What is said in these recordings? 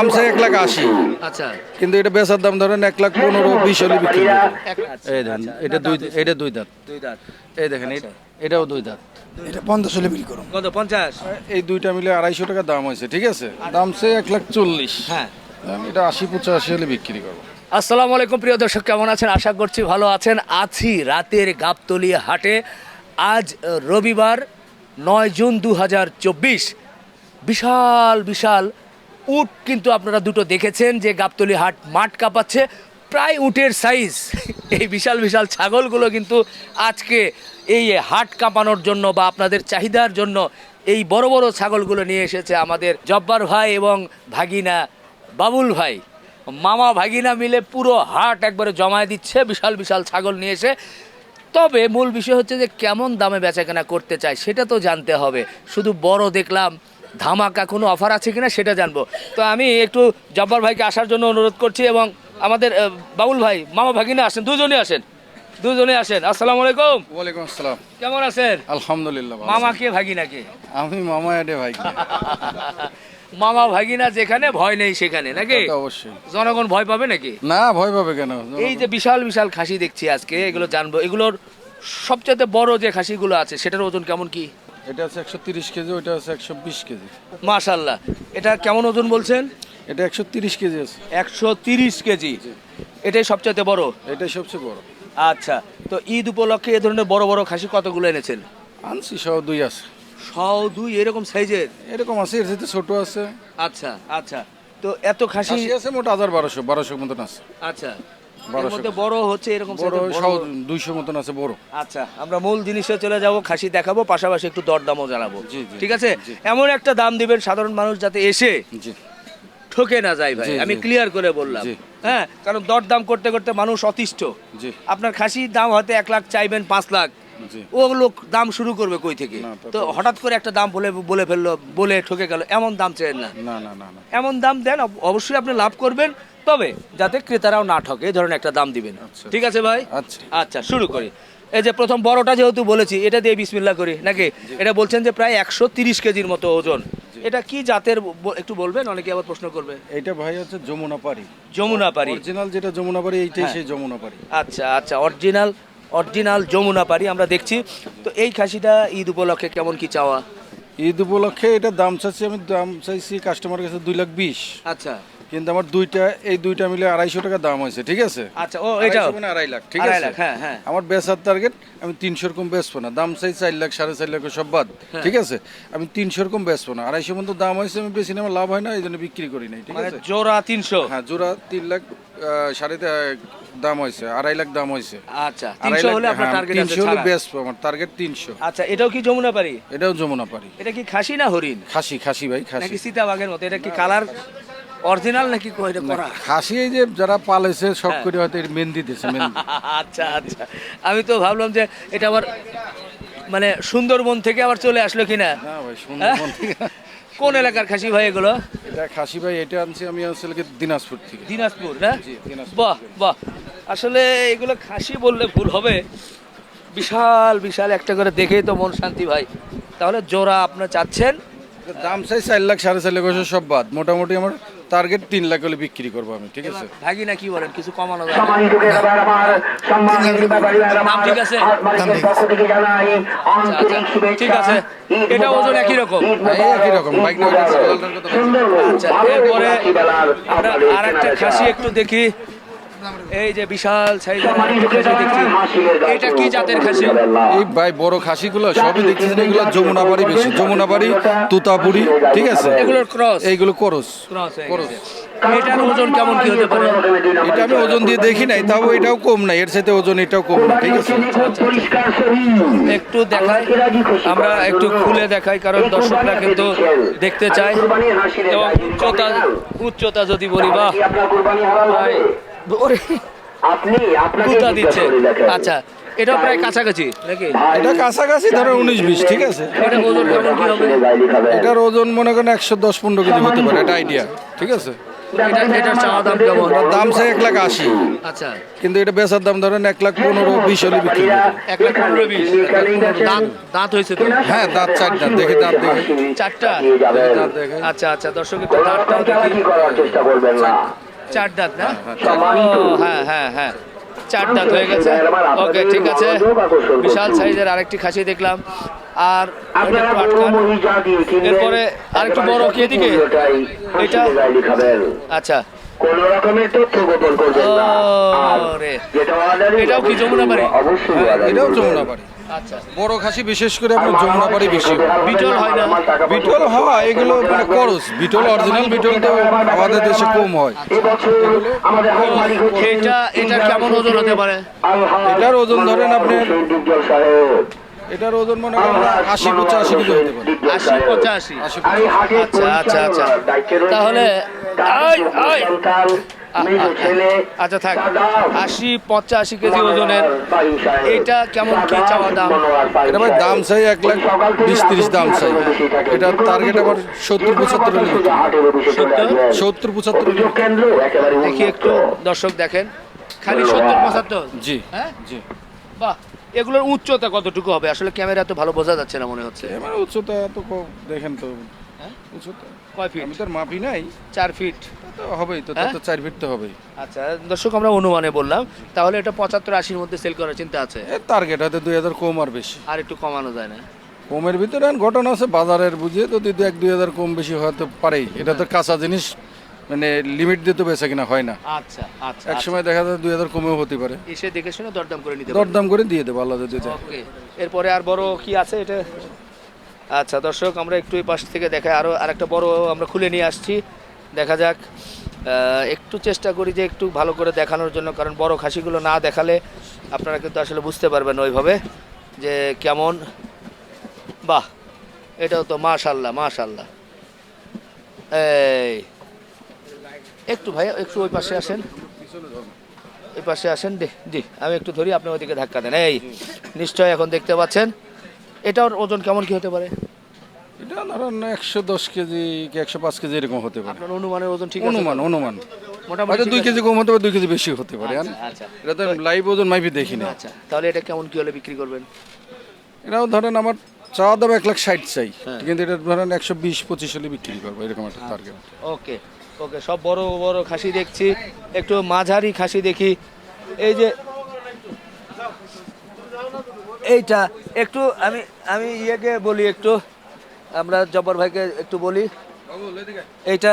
দাম চাই এক লাখ আশি। আচ্ছা। কিন্তু এটা বেচার দাম ধরেন এক লাখ পনেরো বিশ হলে বিক্রি। আচ্ছা, এই দেখেন আচ্ছা, এটা দুই এটা দুই দাঁত। দুই দাঁত। এই দেখেন এটা- এটাও দুই দাঁত। এটা পঞ্চাশ হলে বিক্রি করুন কত? পঞ্চাশ? এই দুইটা মিলে আড়াইশো টাকা দাম হয়েছে ঠিক আছে? দাম চাই এক লাখ চল্লিশ। হ্যাঁ। এটা আশি পঁচাশি হলে বিক্রি করব। আসসালামু আলাইকুম প্রিয় দর্শক কেমন আছেন? আশা করছি ভালো আছেন। আছি রাতের গাবতলি হাটে। আজ রবিবার নয় জুন দু বিশাল বিশাল উট কিন্তু আপনারা দুটো দেখেছেন যে গাবতলি হাট মাঠ কাঁপাচ্ছে, প্রায় উটের সাইজ এই বিশাল বিশাল ছাগলগুলো কিন্তু আজকে এই হাট কাঁপানোর জন্য বা আপনাদের চাহিদার জন্য এই বড় বড় ছাগলগুলো নিয়ে এসেছে আমাদের জব্বার ভাই এবং ভাগিনা বাবুল ভাই। মামা, ভাগিনা মিলে পুরো হাট একবারে জমায় দিচ্ছে, বিশাল বিশাল ছাগল নিয়ে এসে। তবে মূল বিষয় হচ্ছে যে কেমন দামে বেচাকেনা করতে চায়, সেটা তো জানতে হবে। শুধু বড় দেখলাম ধামাকা কোনো অফার আছে কিনা সেটা জানব। তো আমি একটু জব্বার ভাইকে আসার জন্য অনুরোধ করছি এবং আমাদের বাবুল ভাই মামা ভাগিনা আসেন দুজনে আসেন। দুজনে আসেন। আসসালামু আলাইকুম। ওয়ালাইকুম আসসালাম। কেমন আছেন? আলহামদুলিল্লাহ মামা কে ভাগিনা কে? আমি মামা এডে ভাই। মামা ভাগিনা যেখানে ভয় নেই সেখানে নাকি? অবশ্যই। জনগণ ভয় পাবে নাকি? না ভয় পাবে কেন? এই যে বিশাল বিশাল খাসি দেখছি আজকে এগুলো জানব। এগুলোর সবচেয়ে বড় যে খাসিগুলো আছে সেটার ওজন কেমন কি? এটা আছে একশো তিরিশ কেজি ওইটা আছে একশো বিশ কেজি। মাশাল্লাহ এটা কেমন ওজন বলছেন? এটা একশো তিরিশ কেজি আছে। একশো তিরিশ কেজি। এটাই সবচেয়ে বড়? এটাই সবচেয়ে বড়। আচ্ছা তো ঈদ উপলক্ষে এ ধরনের বড় বড় খাসি কতগুলো এনেছেন? আনছি সহ দুই আছে। সও দুই এরকম সাইজের? এরকম আছে এর সাথে ছোট আছে। আচ্ছা আচ্ছা। তো এত খাসি আছে মোট হাজার বারোশো বারোশো মতন আছে। আচ্ছা। মধ্যে বড় হচ্ছে এরকম বড় size এর সহ বড় দুইশো মতন আছে বড়। আচ্ছা আমরা মূল জিনিসে চলে যাব খাসি দেখাবো পাশাপাশি একটু দরদামও জানাব। জি, জি, ঠিক আছে? এমন একটা দাম দিবেন সাধারণ মানুষ যাতে এসে ঠকে না যায় ভাই আমি ক্লিয়ার করে বললাম। হ্যাঁ কারণ দরদাম করতে করতে মানুষ অতিষ্ঠ। আপনার খাসির দাম হয়তো এক লাখ চাইবেন পাঁচ লাখ। ও লোক দাম শুরু করবে কই থেকে? তো হঠাৎ করে একটা দাম বলে বলে ফেলল বলে ঠকে গেল এমন দাম চেয়েন না। না না না না। এমন দাম দেন অবশ্যই আপনি লাভ করবেন। তবে যাতে ক্রেতারাও না ঠকে এই ধরনের একটা দাম দিবেন। আচ্ছা। ঠিক আছে ভাই? আচ্ছা। আচ্ছা শুরু করি। এই যে প্রথম বড়টা যেহেতু বলেছি এটা দিয়ে বিসমিল্লা করি নাকি? এটা বলছেন যে প্রায় একশো তিরিশ কেজির মতো ওজন। এটা কি জাতের একটু বলবেন? অনেকে আবার প্রশ্ন করবে। এটা ভাই হচ্ছে যমুনা পাড়ি। যমুনা পারি অরিজিনাল যেটা যমুনা পাড়ি এইটাই হ্যাঁ। সেই যমুনা পাড়ি। আচ্ছা আচ্ছা অরিজিনাল অরিজিনাল যমুনা পারি আমরা দেখছি। তো এই খাসিটা ঈদ উপলক্ষে কেমন কি চাওয়া? ঈদ উপলক্ষে এটা দাম চাচ্ছি আমি দাম চাইছি কাস্টমারের কাছে দুই লাখ বিশ। আচ্ছা। কিন্তু আমার দুইটা এই দুইটা মিলে আড়াইশো টাকা দাম হয়েছে ঠিক আছে? আচ্ছা ও আড়াইশো মানে আড়াই লাখ ঠিক আছে? হ্যাঁ, হ্যাঁ। আমার বেচার টার্গেট আমি তিনশো রকম বেচবো না। দাম চাই চার লাখ সাড়ে চার লাখ সব বাদ হ্যাঁ। ঠিক আছে? আমি তিনশো রকম বেচবো না। আড়াইশো মতো দাম হয়েছে আমি বেশি আমার লাভ হয় না এই জন্য বিক্রি করি নাই ঠিক মানে আছে? জোড়া তিনশো? হ্যাঁ জোড়া তিন লাখ সাড়ে দাম হয়েছে আড়াই লাখ দাম হয়েছে। আচ্ছা তিনশো হলে আপনার হ্যাঁ, টার্গেট তিনশো হলে বেচবো আমার টার্গেট তিনশো। আচ্ছা এটাও কি যমুনা পারি এটাও যমুনা পারি এটা কি খাসি না হরিণ? খাসি খাসি ভাই খাসি। সীতাবাগের মতো? এটা কি কালার অরিজিনাল নাকি কো- এটা করা? খাসি এই যে যারা পালেছে সব হ্যাঁ। করে হয়তো এর মেহেন্দি মেহেন্দি আচ্ছা আচ্ছা। আমি তো ভাবলাম যে এটা আবার মানে সুন্দরবন থেকে আবার চলে আসলো কিনা? না ভাই সুন্দরবন থেকে কোন এলাকার খাসি ভাই এগুলো? এটা খাসি ভাই এটা আনছি আমি আসলে দিনাজপুর থেকে। দিনাজপুর না? বাহ বাহ। আসলে এগুলো খাসি বললে ভুল হবে। বিশাল বিশাল একটা করে দেখেই তো মন শান্তি ভাই। তাহলে জোড়া আপনার চাচ্ছেন? দাম চাই চার লাখ সাড়ে চার লাখ সব বাদ। মোটামুটি আমার টার্গেট তিন লাখ হলে বিক্রি করব আমি ঠিক আছে ভাগি না কি বলেন কিছু কমানো যাবে দাম ঠিক আছে? জানাই আন্তরিক আচ্ছা, শুভেচ্ছা ঠিক আছে। এটা ওজন একই রকম? হ্যাঁ, এই একই রকম। বাইক না আচ্ছা এরপরে আমরা আর একটা। খাসি একটু দেখি এই যে বিশাল সাইজের দেখছি। এটা কি জাতের খাসি? এই ভাই বড় খাসিগুলো সবই দেখতেছেন এগুলো যমুনা বাড়ি বেশি। যমুনা বাড়ি তুতাপুরি ঠিক আছে? এগুলোর ক্রস এইগুলো করস ক্রস এটার ওজন কেমন কি হতে পারে? এটা আমি ওজন দিয়ে দেখি নাই তাও এটাও কম না এর সাথে ওজন এটাও কম না ঠিক আছে? একটু দেখাই আমরা একটু খুলে দেখাই কারণ দর্শকরা কিন্তু দেখতে চায়। এবং উচ্চতা উচ্চতা যদি বলি বা আপনি আপনাকে দিচ্ছে। আচ্ছা এটাও প্রায় কাছাকাছি নাকি? এটা কাছাকাছি ধরো উনিশ বিশ ঠিক আছে। এটা ওজন কেমন কি হবে। এটার ওজন মনে করেন একশো দশ পনেরো কেজি হতে পারে এটা আইডিয়া ঠিক আছে? এটার চাওয়া দাম কেমন? দাম এক লাখ আশি। আচ্ছা। কিন্তু এটা বেচার দাম ধরেন এক লাখ পনেরো বিশ হলে বিক্রি। এক লাখ পনেরো বিশ। দাঁত দাঁত হয়েছে তো? হ্যাঁ দাঁত চার দাঁত দেখে দাঁত দেখে। চারটা? দাঁত দেখে। আচ্ছা আচ্ছা দর্শক একটু দাঁতটাও দেখি। করার চেষ্টা করবেন না? চার দাঁত না হ্যাঁ হ্যাঁ হ্যাঁ চার দাঁত হয়ে গেছে ওকে ঠিক আছে বিশাল সাইজের আরেকটি খাসি দেখলাম আর এরপরে আরেকটু বড় কি এদিকে? এটা? আচ্ছা কোন রকমের তথ্য গোপন করবেন না আর ওরে। যেটা order এ এটাও কি যমুনা বাড়ি? এটাও। যমুনা বাড়ি আচ্ছা বড় খাসি বিশেষ করে আপনার যমুনা বাড়ি বেশি। বিটল হয় না? বিটল হয় এগুলো মানে করস। বিটল অরিজিনাল বিটল তো আমাদের দেশে কম হয়। এটা এটা কেমন ওজন হতে পারে? এটার ওজন ধরেন আপনার- সাহেব। এটার ওজন মনে করেন আশি পঁচাশি কেজি হতে পারে। আশি পঁচাশি? আচ্ছা, আচ্ছা, আচ্ছা। তাহলে, আচ্ছা থাক। আশি পঁচাশি কেজি ওজনের। এটা কেমন কি চাওয়া দাম? এটা ভাই দাম চাই এক লাখ বিশ তিরিশ দাম চাই। এটা টার্গেট আবার সত্তর পঁচাত্তর সত্তর? সত্তর পঁচাত্তর দেখি একটু দর্শক দেখেন। খালি সত্তর পঁচাত্তর? জি। হ্যাঁ? জি। বাহ এগুলোর উচ্চতা কতটুকু হবে? আসলে ক্যামেরা তো ভালো বোঝা যাচ্ছে না মনে হচ্ছে। এবার উচ্চতা তো কম, দেখেন তো। হ্যাঁ? উচ্চতা। কয় ফিট আমি তো আর মাপি নাই। চার ফিট হবেই তো তা হ্যাঁ? তো চার ফিট তো হবেই। আচ্ছা দর্শক আমরা অনুমানে বললাম। তাহলে এটা পঁচাত্তর আশির মধ্যে সেল করার চিন্তা আছে? টার্গেট হয়তো দুই হাজার কম আর বেশি। আর একটু কমানো যায় না। কমের ভিতরে ঘটনা আছে বাজারের বুঝিয়ে তো যদি এক দুই হাজার কম বেশি হতে পারেই। এটা তো কাঁচা জিনিস মানে লিমিট দিয়ে তো বেচা কিনা হয় না। আচ্ছা আচ্ছা এক সময় দেখা যায় দুই হাজার কমেও হতে পারে। এসে দেখে শুনে দরদাম করে নিতে দরদাম করে দিয়ে দেবো আল্লাহ যদি। এরপরে আর বড় কি আছে এটা? আচ্ছা দর্শক আমরা একটু এই পাশ থেকে দেখাই। আরও আরেকটা বড় আমরা খুলে নিয়ে আসছি। দেখা যাক। একটু চেষ্টা করি যে একটু ভালো করে দেখানোর জন্য, কারণ বড় খাসিগুলো না দেখালে আপনারা কিন্তু আসলে বুঝতে পারবেন ওইভাবে যে কেমন। বাহ, এটাও তো মাশাল্লাহ মাশাল্লাহ। এই, একটু ভাই, একটু ওই পাশে আসেন। এই পাশে আসেন জি, আমি একটু ধরি, আপনি ওইদিকে ধাক্কা দেন। এই নিশ্চয় এখন দেখতে পাচ্ছেন। এটার ওজন কেমন কি হতে পারে? এটা ধরেন একশো দশ কেজি কি একশো পাঁচ কেজি এরকম হতে পারে। আপনার অনুমানের ওজন ঠিক আছে অনুমান অনুমান। মোটামুটি হয়তো দুই কেজি কম হতে পারে দুই কেজি বেশি হতে পারে আর আচ্ছা, আচ্ছা। এটা তো লাইভ ওজন মাইপি দেখিনি আচ্ছা তাহলে এটা কেমন কি হলে বিক্রি করবেন? এটাও ধরেন আমার চাওয়া দাম এক লাখ ষাট চাই হ্যাঁ। কিন্তু এটা ধরেন একশো বিশ পঁচিশ হলে বিক্রি করব এরকম একটা টার্গেট ওকে ওকে সব বড় বড় খাসি দেখছি। একটু মাঝারি খাসি দেখি। এই যে এইটা একটু আমি আমি ইয়েকে বলি একটু। আমরা জব্বর ভাইকে একটু বলি। এইটা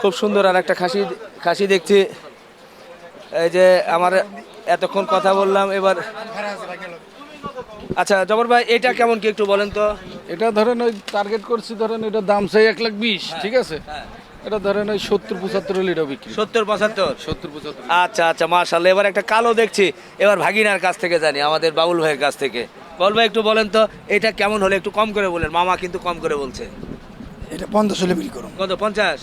খুব সুন্দর আর একটা খাসি খাসি দেখছি। এই যে আমার এতক্ষণ কথা বললাম এবার আচ্ছা জবর ভাই এটা কেমন কি একটু বলেন তো। এটা ধরেন ওই টার্গেট করছি ধরেন এটা দাম চাই এক লাখ বিশ ঠিক আছে? এটা ধরেন ওই সত্তর পঁচাত্তর এটাও বিক্রি। সত্তর পঁচাত্তর? সত্তর পঁচাত্তর। আচ্ছা আচ্ছা মার্শাল এবার একটা কালো দেখছি এবার ভাগিনার কাছ থেকে জানি আমাদের বাবুল ভাইয়ের কাছ থেকে। ভাই একটু বলেন তো এটা কেমন হলে? একটু কম করে বলেন। মামা কিন্তু কম করে বলছে। এটা পঞ্চাশ হলে বিক্রি করুন। কত পঞ্চাশ?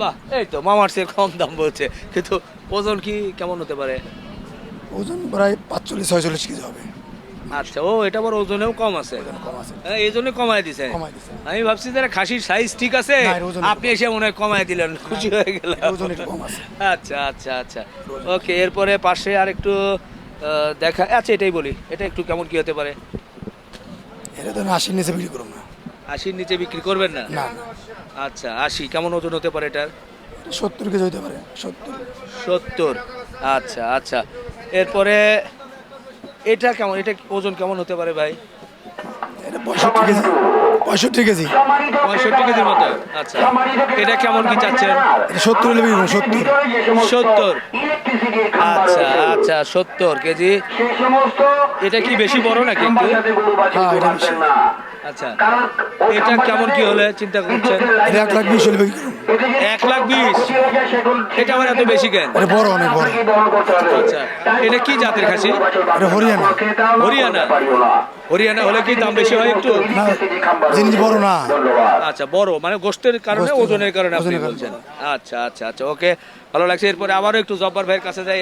বাহ এই তো মামার সে কম দাম বলছে। কিন্তু ওজন কি কেমন হতে পারে? ওজন প্রায় পাঁচচল্লিশ ছয়চল্লিশ কেজি হবে। আচ্ছা ও এটা বড় ওজনেও কম আছে। হ্যাঁ, এই জন্য কমায় দিছে। আমি ভাবছি যে খাসির সাইজ ঠিক আছে? আপনি এসে মনে হয় কমায় দিলেন খুশি হয়ে গেলাম। আচ্ছা আচ্ছা আচ্ছা। ওকে এরপরে পাশে আর একটু দেখা আচ্ছা এটাই বলি। এটা একটু কেমন কি হতে পারে? এটা তো আশির নিচে বিক্রি করব না। আশির নিচে বিক্রি করবেন না? না। আচ্ছা আশি কেমন ওজন হতে পারে এটার? এটা সত্তর কেজি হতে পারে সত্তর। সত্তর। আচ্ছা আচ্ছা। এরপরে এটা কেমন এটা ওজন কেমন হতে পারে ভাই? এটা পঁয়ষট্টি কেজি। পঁয়ষট্টি কেজি পঁয়ষট্টি কেজির মতো। আচ্ছা এটা কেমন কি চাচ্ছেন? এটা সত্তর হলে বিক্রি সত্তর। সত্তর। আচ্ছা আচ্ছা সত্তর কেজি। এটা কি বেশি বড় নাকি কিন্তু হ্যাঁ, এটা বেশি। আচ্ছা। এটা কেমন কি হলে চিন্তা করছেন? এক লাখ বিশ হলে এক লাখ বিশ? এটা আবার এত বেশি কেন? এটা বড় অনেক বড়। আচ্ছা। এটা কি জাতের খাসি? এটা হরিয়ানা। হরিয়ানা? হরিয়ানা হলে কি দাম বেশি হয় একটু? জিনিস বড় না। আচ্ছা বড় মানে গোষ্ঠের কারণে ওজনের কারণে আপনি বলছেন। আচ্ছা আচ্ছা আচ্ছা ওকে ভালো লাগছে। এরপরে আবারও একটু জব্বার ভাইয়ের কাছে যাই।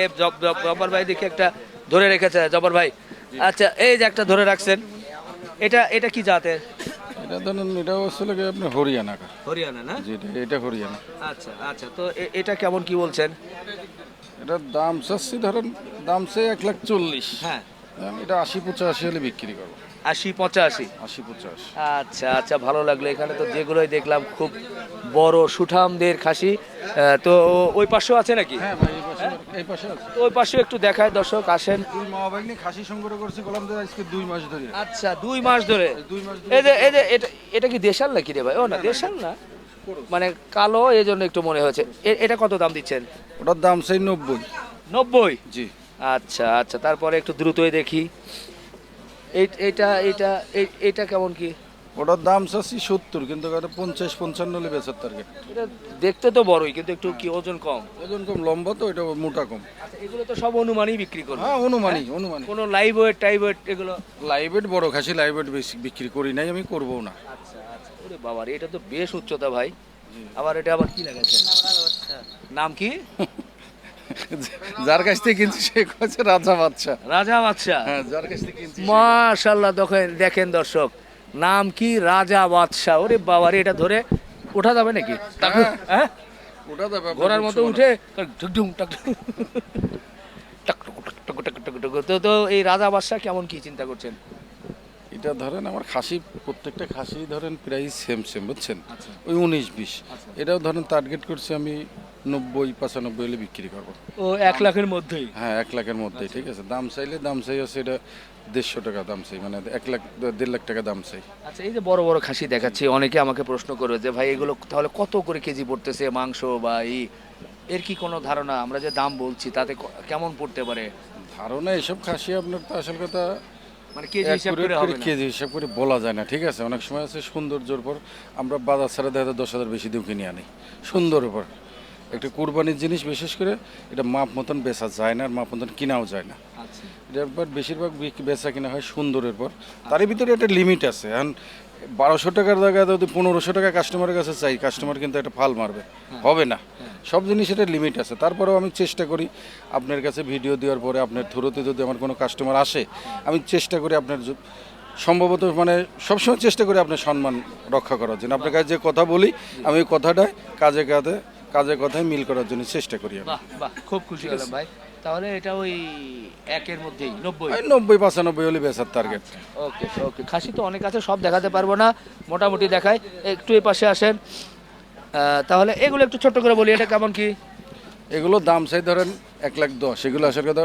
জব্বার ভাই দেখি একটা ধরে রেখেছে জব্বার ভাই। আচ্ছা এই যে একটা ধরে রাখছেন। এটা এটা কি জাতের? এটা ধরেন এটা আসলে কি আপনার হরিয়ানা কা। হরিয়ানা না? জি এটা- এটা হরিয়ানা। আচ্ছা আচ্ছা তো এটা কেমন কি বলছেন? এটার দাম চাচ্ছি ধরেন দাম চাই এক লাখ চল্লিশ। হ্যাঁ। এটা আশি পঁচাশি হলে বিক্রি করব। আশি পঁচাশি? আশি পঁচাশি। আচ্ছা আচ্ছা ভালো লাগল। এখানে তো যেগুলোই দেখলাম খুব বড় সুঠামদের খাসি। তো ওই পাশেও আছে নাকি? হ্যাঁ ভাই এই পাশে পাশে তো ওই পাশেও একটু দেখায় দর্শক আসেন। দুই মা ভাই নিয়ে খাসি সংগ্রহ করছি গোলাম আজকে দুই মাস ধরে। আচ্ছা দুই মাস ধরে? দুই মাস এই যে এই যে এটা এটা কি দেশাল নাকি রে ভাই? ও না দেশাল না। মানে কালো এই জন্য একটু মনে হয়েছে। এ- এটা কত দাম দিচ্ছেন? ওটার দাম চাই নব্বই। নব্বই? জি। আচ্ছা আচ্ছা তারপরে একটু দ্রুতই দেখি। এই এইটা এইটা এই- এইটা কেমন কি? ওটার দাম চাচ্ছি সত্তর কিন্তু পঞ্চাশ পঞ্চান্ন হলে বেচার টার্গেট এটা দেখতে তো বড়ই কিন্তু একটু কি ওজন কম? ওজন কম লম্বা তো এটা মোটা কম। আচ্ছা এগুলো তো সব অনুমানই বিক্রি করবে। হ্যাঁ অনুমানই অনুমানই। কোনো লাইভ ওয়েট টাইভ ওয়েট এগুলো? লাইভ ওয়েট বড় খাসি লাইভ ওয়েট বেশি বিক্রি করি নাই আমি করব না। আচ্ছা আচ্ছা। ওরে বাবা এটা তো বেশ উচ্চতা ভাই। আবার এটা আবার কি লাগাচ্ছে? নাম কি? যার কাছ থেকে কিনছি সে হচ্ছে রাজা বাচ্চা রাজা বাদশাহ। হ্যাঁ যার কাছ থেকে কিনছি মাশাল্লাহ দেখেন দেখেন দর্শক। নাম কি? রাজা বাদশাহ। ওরে বাবা রে এটা ধরে ওঠা যাবে নাকি? হ্যাঁ ওটা দেবে আপনার ঘোড়ার মতো উঠে ঢুকঢুম। তো তো এই রাজা বাদশাহ কেমন কি চিন্তা করছেন? এটা ধরেন আমার খাসি প্রত্যেকটা খাসি ধরেন প্রায় সেম সেম বুঝছেন? আচ্ছা। ওই উনিশ বিশ। এটাও ধরেন টার্গেট করছি আমি নব্বই পঁচানব্বই হলে বিক্রি করব। ও এক লাখের মধ্যেই? হ্যাঁ এক লাখের মধ্যেই ঠিক আছে। দাম চাইলে দাম চাই আছে এটা দেড়শো টাকা দাম চাই মানে এক লাখ দেড় লাখ টাকা দাম চাই। আচ্ছা এই যে বড় বড় খাসি দেখাচ্ছি অনেকে আমাকে প্রশ্ন করবে যে ভাই এগুলো তাহলে কত করে কেজি পড়তেছে মাংস বা এই? এর কি কোনো ধারণা? আমরা যে দাম বলছি তাতে কেমন পড়তে পারে? ধারণা এসব খাসি আপনার তো আসল কথা মানে কেজি হিসাব করে করে হবে না। কেজি হিসাব করে বলা যায় না ঠিক আছে? অনেক সময় আছে সৌন্দর্যর পর আমরা বাজার ছাড়া দেখা যায় দশ হাজার বেশি দিয়ে কিনে আনি সুন্দর পর একটা কুরবানির জিনিস বিশেষ করে এটা মাপ মতন বেচা যায় না আর মাপ মতন কিনাও যায় না। আচ্ছা। এটার পর বেশিরভাগ বেচা কিনা হয় সুন্দরের পর। তারই ভিতরে একটা লিমিট আছে এখন বারোশো টাকার জায়গায় যদি পনেরোশো টাকা কাস্টমারের কাছে চাই কাস্টমার কিন্তু একটা ফাল মারবে। হবে না। সব জিনিসের লিমিট আছে। তারপরেও আমি চেষ্টা করি আপনার কাছে ভিডিও দেওয়ার পরে আপনার থ্রুতে যদি আমার কোনো কাস্টমার আসে আমি চেষ্টা করি আপনার সম্ভবত মানে সবসময় চেষ্টা করি আপনার সম্মান রক্ষা করার জন্য। আপনার কাছে যে কথা বলি আমি ওই কথাটা কাজে কাজে কাজে কথায় মিল করার জন্য চেষ্টা করি বাহ বাহ খুব খুশি হলাম ভাই। তাহলে এটা ওই একের মধ্যেই নব্বই? নব্বই পঁচানব্বই হলে বেচার টার্গেট ওকে ওকে। খাসি তো অনেক আছে সব দেখাতে পারব না মোটামুটি দেখাই। একটু এই পাশে আসেন। তাহলে এগুলো একটু ছোট্ট করে বলি এটা কেমন কি? এগুলো দাম চাই ধরেন এক লাখ দশ এগুলো আসার কথা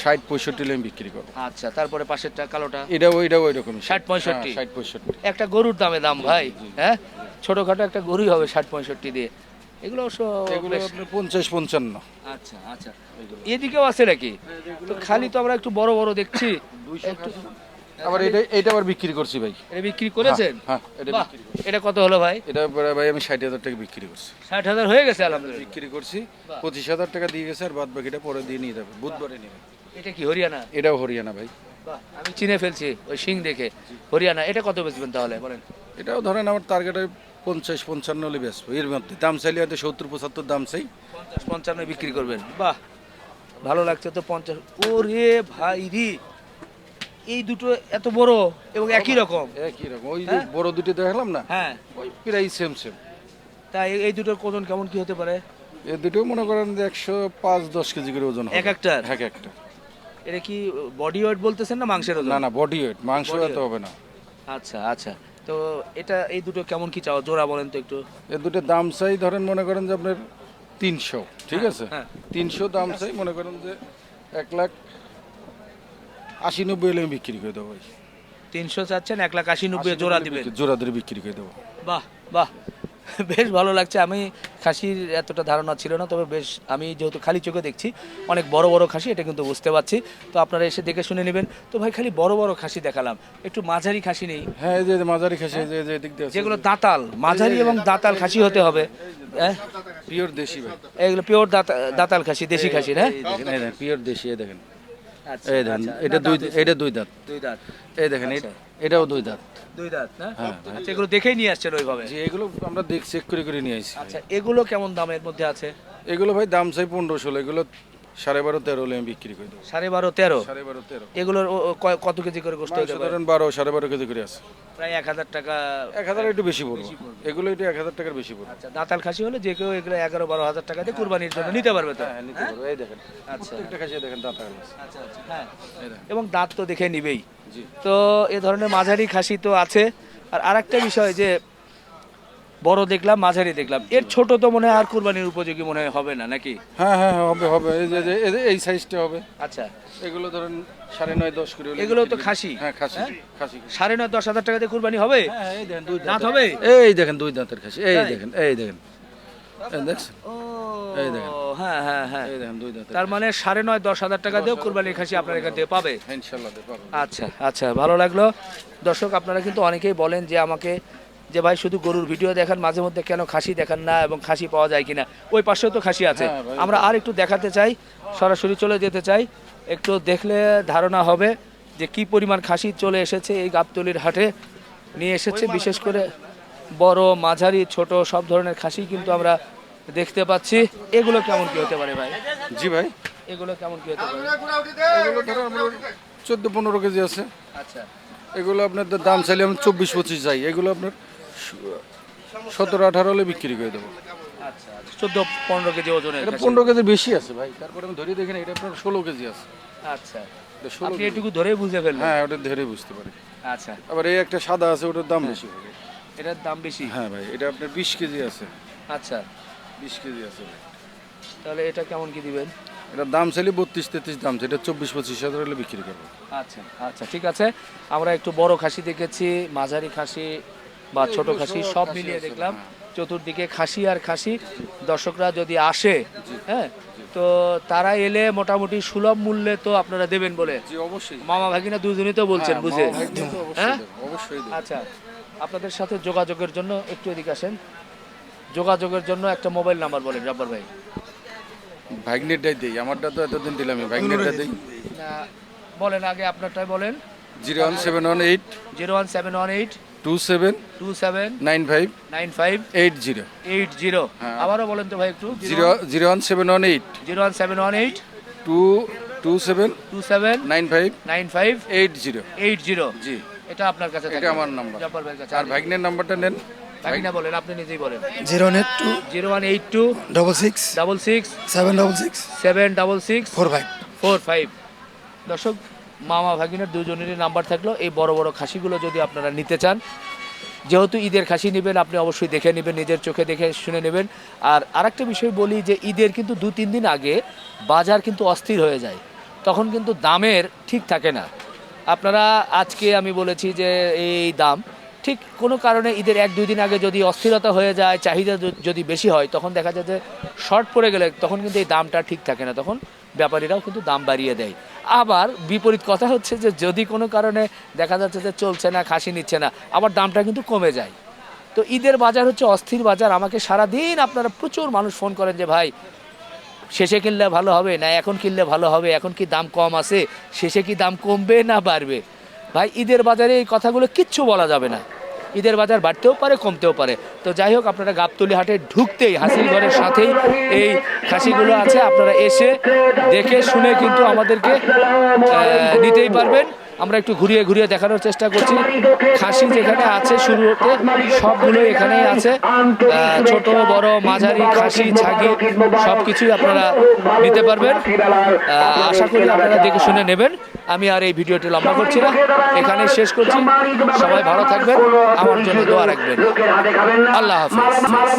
ষাট পঁয়ষট্টি আমি বিক্রি করব। আচ্ছা তারপরে পাশেরটা কালোটা? এটা ওইটা ওই রকম 60 65 ষাট পঁয়ষট্টি। একটা গরুর দামে দাম ভাই হ্যাঁ? ছোটোখাটো একটা গরুই হবে ষাট পঁয়ষট্টি দিয়ে। এগুলো এগুলো পঞ্চাশ পঞ্চান্ন। আচ্ছা আচ্ছা এদিকেও আছে নাকি? তো খালি তো আমরা একটু বড় বড় দেখছি। আবার এটা এটা আবার বিক্রি করছি ভাই। এটা বিক্রি করেছেন? হ্যাঁ এটা বাহ, এটা কত হলো ভাই? এটা ভাই আমি ষাট হাজার টাকা বিক্রি করছি। ষাট হাজার হয়ে গেছে আলহামদুলিল্লাহ। বিক্রি করছি। পঁচিশ হাজার টাকা দিয়ে গেছে আর বাদ বাকিটা পরে দিয়ে নিয়ে যাবে। বুধবারে নেবে এটা কি হরিয়ানা? এটাও হরিয়ানা ভাই। আমি চিনে ফেলছি ওই সিং দেখে। হরিয়ানা এটা কত বেচবেন তাহলে বলেন? এটাও ধরেন আমার টার্গেটে পঞ্চাশ পঞ্চান্ন হলে বেচবো। এর মধ্যে দাম চাইলে হয়তো সত্তর পঁচাত্তর দাম চাই। পঞ্চাশ পঞ্চান্ন বিক্রি করবেন। বাহ ভালো লাগছে তো পঞ্চাশ। ওরে ভাই রি এই দুটো এত বড় এবং একই রকম। একই রকম। ওই যে বড় দুটো দেখালাম না? হ্যাঁ। ওই প্রায় সেম সেম তাই এই দুটোর ওজন কেমন কি হতে পারে? এ দুটো মনে করেন যে একশো পাঁচ দশ কেজি করে ওজন এক একটা এক একটা। এটা কি বডি ওয়েট বলতেছেন না মাংসের ওজন? না না বডি ওয়েট মাংস এত হবে না। আচ্ছা আচ্ছা। তো এটা এই দুটো কেমন কি চাও জোড়া বলেন তো একটু। এই দুটো দাম চাই ধরেন মনে করেন যে আপনার তিনশো ঠিক আছে? হ্যাঁ। তিনশো দাম চাই মনে করেন যে এক লাখ আশি নব্বই হলে আমি বিক্রি করে দেবো ভাই। তিনশো চাচ্ছেন এক লাখ আশি নব্বই জোড়া দিবেন। জোড়া ধরে বিক্রি করে দেবো। বাহ বাহ। বেশ ভালো লাগছে। আমি খাসির এতটা ধারণা ছিল না তবে বেশ আমি যেহেতু খালি চোখে দেখছি অনেক বড় বড় খাসি এটা কিন্তু বুঝতে পারছি। তো আপনারা এসে দেখে শুনে নেবেন। তো ভাই খালি বড় বড় খাসি দেখালাম। একটু মাঝারি খাসি নেই। হ্যাঁ এই যে মাঝারি খাসি এই যে এই যে এদিক দিয়ে যেগুলো দাঁতাল মাঝারি এবং দাঁতাল খাসি হতে হবে। হ্যাঁ? পিওর দেশি ভাই। এগুলো পিওর দাঁতাল খাসি দেশি খাসি হ্যাঁ? এই দেখেন এই দেখেন পিওর দেশি এই দেখেন। আচ্ছা, এই দেখেন আচ্ছা। এটা দুই এটা দুই দাঁত। দুই দাঁত। এই দেখেন এটা- এটাও দুই দাঁত। দুই দাঁত না? হ্যাঁ, আচ্ছা এগুলো দেখেই নিয়ে আসছেন ওইভাবে? যে এগুলো আমরা দেখ চেক করে করে নিয়ে আসি আচ্ছা এগুলো কেমন দামের মধ্যে আছে? এগুলো ভাই দাম চাই পনেরো ষোলো এগুলো সাড়ে বারো তেরো হলে আমি বিক্রি করে দেবো। সাড়ে বারো তেরো? সাড়ে বারো তেরো। এগুলোর ও- ও কয়- কত কেজি করে গোস্ত হতে পারে? ধরেন বারো সাড়ে বারো কেজি করে আছে। প্রায় এক হাজার টাকা এক হাজার একটু বেশি পড়ব। এগুলো একটু এক হাজার টাকার বেশি পড়বে। আচ্ছা দাঁতাল খাসি হলে যে কেউ এগুলো এগারো বারো হাজার টাকা দিয়ে কুরবানির জন্য নিতে পারবে তো? হ্যাঁ নিতে পারব। এই দেখেন আচ্ছা। একটা খাসিয়ে দেখেন দাঁত আছে আচ্ছা আচ্ছা হ্যাঁ। এবং দাঁত তো দেখে নিবেই। জি। তো এ ধরনের মাঝারি খাসি তো আছে। আর আরেকটা বিষয় যে বড় দেখলাম মাঝারি দেখলাম। এর ছোট তো মনে হয় আর কুরবানির উপযোগী মনে হয় হবে না নাকি? হ্যাঁ হ্যাঁ হ্যাঁ, হবে হবে। এই যে এই যে- এই সাইজটা হবে। আচ্ছা। এগুলো ধরেন সাড়ে নয় দশ করে হলে এগুলো তো বিক্রি- খাসি? হ্যাঁ খাসি হ্যাঁ? খাসি। সাড়ে নয় দশ হাজার টাকা দিয়ে কুরবানি হবে? হ্যাঁ এই দেখেন দুই দাঁত দাঁত হবে? এই দেখেন দুই দাঁতের খাসি। এই তাই? দেখেন এই দেখেন। এই দেখছেন? ও এই দেখেন। হ্যাঁ হ্যাঁ হ্যাঁ। এই দেখেন দুই দাঁতের তার মানে সাড়ে নয় দশ হাজার টাকা দিয়েও কুরবানির খাসি আপনার এখান থেকে পাবে? হ্যাঁ, ইনশাল্লাহ দিয়ে পাবেন। আচ্ছা আচ্ছা ভালো লাগল। দর্শক আপনারা কিন্তু অনেকেই বলেন যে আমাকে যে ভাই শুধু গরুর ভিডিও দেখান মাঝে মধ্যে কেন খাসি দেখান না এবং খাসি পাওয়া যায় কিনা? ওই পাশেও তো খাসি আছে। হ্যাঁ, আমরা আর একটু দেখাতে চাই সরাসরি চলে যেতে চাই। একটু দেখলে ধারণা হবে যে কি পরিমাণ খাসি চলে এসেছে এই গাবতলির হাটে। নিয়ে এসেছে বিশেষ করে বড় মাঝারি ছোট সব ধরনের খাসি কিন্তু আমরা দেখতে পাচ্ছি। এগুলো কেমন কি হতে পারে ভাই? জি ভাই। এগুলো কেমন কি হতে পারে? এগুলো ধরো আপনার চোদ্দ পনেরো কেজি আছে। আচ্ছা। এগুলো আপনার তো দাম চাইলে আমি চব্বিশ পঁচিশ যাই। এগুলো আপনার সতেরো আঠারো হলে বিক্রি করে দেবো। আচ্ছা চোদ্দ পনেরো কেজি ওজনের এটা পনেরো কেজি বেশি আছে ভাই তারপরে আমি ধরে দেখেন এটা আপনার ষোলো কেজি আছে। আচ্ছা। আপনি এটুকু ধরে বুঝে ফেললেন হ্যাঁ ওটা ধরে বুঝতে পারি। আচ্ছা। আবার এই একটা সাদা আছে ওটার দাম বেশি হবে। এটার দাম বেশি? হ্যাঁ ভাই এটা আপনার বিশ কেজি আছে। আচ্ছা। বিশ কেজি আছে। তাহলে এটা কেমন কি দিবেন? এটার দাম চাইলে বত্রিশ তেত্রিশ দাম চাই। এটা চব্বিশ পঁচিশ হাজার হলে বিক্রি করব। আচ্ছা আচ্ছা ঠিক আছে। আমরা একটু বড় খাসি দেখেছি মাঝারি খাসি বা ছোট খাসি সব মিলিয়ে দেখলাম। চতুর্দিকে খাসি আর খাসি। দর্শকরা যদি আসে হ্যাঁ তো তারা এলে মোটামুটি সুলভ মূল্যে তো আপনারা দেবেন বলে। অবশ্যই। মামা ভাগিনা দুজনই তো বলছেন হ্যাঁ, বুঝে? হ্যাঁ? অবশ্যই আচ্ছা আপনাদের সাথে যোগাযোগের জন্য একটু এদিকে আসেন। যোগাযোগের জন্য একটা মোবাইল নাম্বার বলেন জব্বার ভাই। ভাগ্নেরটাই দিই আমারটা তো এতদিন দিলাম ভাগ্নেরটা দিই। বলেন আগে আপনারটাই বলেন। Zero one seven one eight. Zero one seven one eight. Two seven two seven nine five nine five eight zero eight zero হ্যাঁ। আবারও বলেন তো ভাই একটু। Zero zero one seven one eight zero one seven one eight two two seven two seven nine five nine five eight zero eight zero জি। এটা আপনার কাছে এটা আমার নাম্বার। জব্বার ভাইয়ের কাছে। আর ভাগ্নের নাম্বারটা নেন। বাকি না বলেন আপনি নিজেই বলেন। Zero one eight two zero one eight two double six double six seven double six seven double six four five four five দর্শক মামা ভাগিনের দুজনেরই নাম্বার থাকল। এই বড় বড় খাসিগুলো যদি আপনারা নিতে চান, যেহেতু ঈদের খাসি নেবেন, আপনি অবশ্যই দেখে নেবেন, নিজের চোখে দেখে শুনে নেবেন। আর আরেকটা বিষয় বলি যে, ঈদের কিন্তু দু তিন দিন আগে বাজার কিন্তু অস্থির হয়ে যায়। তখন কিন্তু দামের ঠিক থাকে না। আপনারা আজকে আমি বলেছি যে, এই দাম ঠিক কোনো কারণে ঈদের এক দুই দিন আগে যদি অস্থিরতা হয়ে যায়, চাহিদা যদি বেশি হয়, তখন দেখা যায় যে, শর্ট পড়ে গেলে তখন কিন্তু এই দামটা ঠিক থাকে না। তখন ব্যাপারীরাও কিন্তু দাম বাড়িয়ে দেয়। আবার বিপরীত কথা হচ্ছে যে, যদি কোনো কারণে দেখা যাচ্ছে যে চলছে না, খাসি নিচ্ছে না, আবার দামটা কিন্তু কমে যায়। তো ঈদের বাজার হচ্ছে অস্থির বাজার। আমাকে সারা দিন আপনারা প্রচুর মানুষ ফোন করেন যে, ভাই, শেষে কিনলে ভালো হবে না, এখন কিনলে ভালো হবে, এখন কি দাম কম আছে, শেষে কি দাম কমবে না বাড়বে? ভাই, ঈদের বাজারে এই কথাগুলো কিচ্ছু বলা যাবে না। ঈদের বাজার বাড়তেও পারে, কমতেও পারে। তো যাই হোক, আপনারা গাবতলি হাটে ঢুকতেই হাসিল ঘরের সাথেই এই খাসিগুলো আছে। আপনারা এসে দেখে শুনে কিন্তু আমাদেরকে নিতেই পারবেন। আমরা একটু ঘুরিয়ে ঘুরিয়ে দেখানোর চেষ্টা করছি। খাসি যেখানে আছে শুরু হতে সবগুলো এখানেই আছে। ছোট, বড়, মাঝারি, খাসি, ছাগি সব কিছুই আপনারা নিতে পারবেন। আশা করি আপনারা দেখে শুনে নেবেন। আমি আর এই ভিডিওটি লম্বা করছি না। এখানে শেষ করছি। সবাই ভালো থাকবেন। আমার জন্য দোয়া রাখবেন। আল্লাহ হাফিজ।